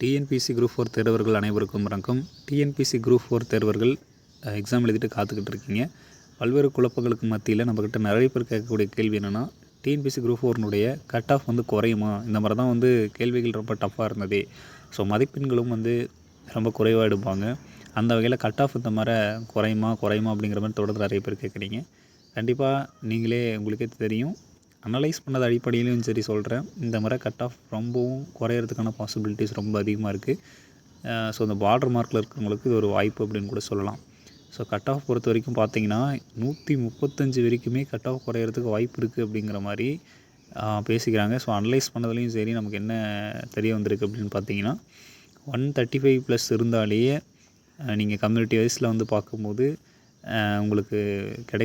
TNPSC group four தேர்வர்கள் அனைவருக்கும் வணக்கம். டிஎன்பிசி குரூப் ஃபோர் தேர்வர்கள் எக்ஸாம் எழுதிட்டு காத்துக்கிட்டு இருக்கீங்க. பல்வேறு குழப்பங்களுக்கு மத்தியில் நம்மக்கிட்ட நிறைய பேர் கேட்கக்கூடிய கேள்வி என்னென்னா டிஎன்பிசி குரூப் ஃபோர்னுடைய கட் ஆஃப் வந்து குறையுமா? இந்த மாதிரி தான் வந்து கேள்விகள் ரொம்ப டஃப்பாக இருந்தது. ஸோ மதிப்பெண்களும் வந்து ரொம்ப குறைவாக எடுப்பாங்க. அந்த வகையில் கட் ஆஃப் இந்த மாதிரி குறையுமா குறையுமா அப்படிங்கிற மாதிரி தொடர்ந்து நிறைய பேர் கேட்குறீங்க. கண்டிப்பாக நீங்களே உங்களுக்கே தெரியும். அனலைஸ் பண்ணது அடிப்படையிலையும் சரி சொல்கிறேன் இந்த முறை கட் ஆஃப் ரொம்பவும் குறையிறதுக்கான பாசிபிலிட்டிஸ் ரொம்ப அதிகமாக இருக்குது ஸோ இந்த பார்டர் மார்க்கில் இருக்கிறவங்களுக்கு இது ஒரு வாய்ப்பு அப்படின்னு கூட சொல்லலாம். ஸோ கட் ஆஃப் பொறுத்த வரைக்கும் பார்த்தீங்கன்னா நூற்றி முப்பத்தஞ்சு வரைக்குமே கட் ஆஃப் குறையிறதுக்கு வாய்ப்பு இருக்குது அப்படிங்கிற மாதிரி பேசிக்கிறாங்க. ஸோ அனலைஸ் பண்ணதுலேயும் சரி நமக்கு என்ன தெரிய வந்திருக்கு அப்படின்னு பார்த்தீங்கன்னா ஒன் தேர்ட்டி ஃபைவ் ப்ளஸ் இருந்தாலேயே நீங்கள் கம்யூனிட்டி வைஸில் வந்து பார்க்கும்போது உங்களுக்கு கிடை